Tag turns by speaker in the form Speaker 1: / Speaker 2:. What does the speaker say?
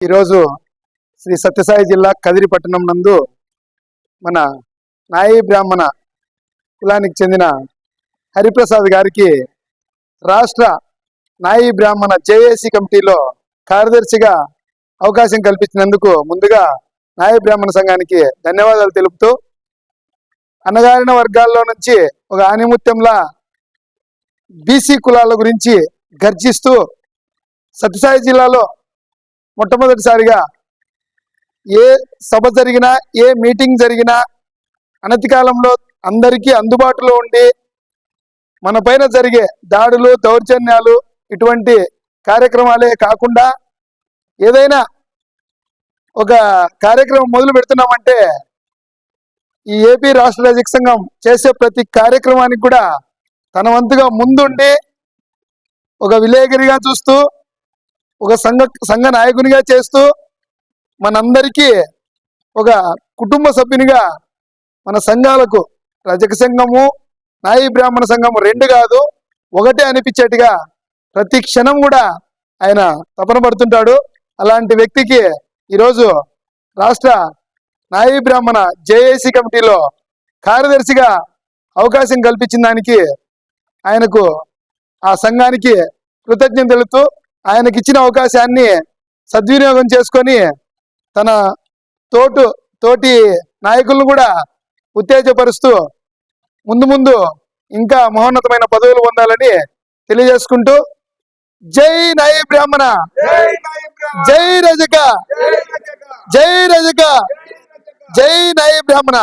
Speaker 1: ఈరోజు శ్రీ సత్యసాయి జిల్లా కదిరి పట్టణం నందు మన నాయి బ్రాహ్మణ కులానికి చెందిన హరిప్రసాద్ గారికి రాష్ట్ర నాయి బ్రాహ్మణ జేఏసీ కమిటీలో కార్యదర్శిగా అవకాశం కల్పించినందుకు ముందుగా నాయ బ్రాహ్మణ సంఘానికి ధన్యవాదాలు తెలుపుతూ అణగారిన వర్గాల్లో నుంచి ఒక ఆనిముత్యంలా బీసీ కులాల గురించి గర్జిస్తూ సత్యసాయి జిల్లాలో మొట్టమొదటిసారిగా ఏ సభ జరిగినా ఏ మీటింగ్ జరిగినా అనతి కాలంలో అందరికీ అందుబాటులో ఉండి మన పైన జరిగే దాడులు దౌర్జన్యాలు ఇటువంటి కార్యక్రమాలే కాకుండా ఏదైనా ఒక కార్యక్రమం మొదలు పెడుతున్నామంటే ఈ ఏపీ రాష్ట్ర రజక సంఘం చేసే ప్రతి కార్యక్రమానికి కూడా తన వంతుగా ముందుండి ఒక విలేకరిగా చూస్తూ ఒక సంఘ సంఘ నాయకునిగా చేస్తూ మనందరికీ ఒక కుటుంబ సభ్యునిగా మన సంఘాలకు రజక సంఘము నాయి బ్రాహ్మణ సంఘము రెండు కాదు ఒకటే అనిపించేట్టుగా ప్రతి క్షణం కూడా ఆయన తపన పడుతుంటాడు. అలాంటి వ్యక్తికి ఈరోజు రాష్ట్ర నాయి బ్రాహ్మణ జేఏసీ కమిటీలో కార్యదర్శిగా అవకాశం కల్పించిన దానికి ఆయనకు ఆ సంఘానికి కృతజ్ఞత తెలుపుతూ ఆయనకి ఇచ్చిన అవకాశాన్ని సద్వినియోగం చేసుకొని తన తోటు తోటి నాయకులను కూడా ఉత్తేజపరుస్తూ ముందు ముందు ఇంకా మహోన్నతమైన పదవులు పొందాలని తెలియజేసుకుంటూ జై నాయ బ్రాహ్మణ. జై రజక. జై రజక. జై నాయ బ్రాహ్మణ.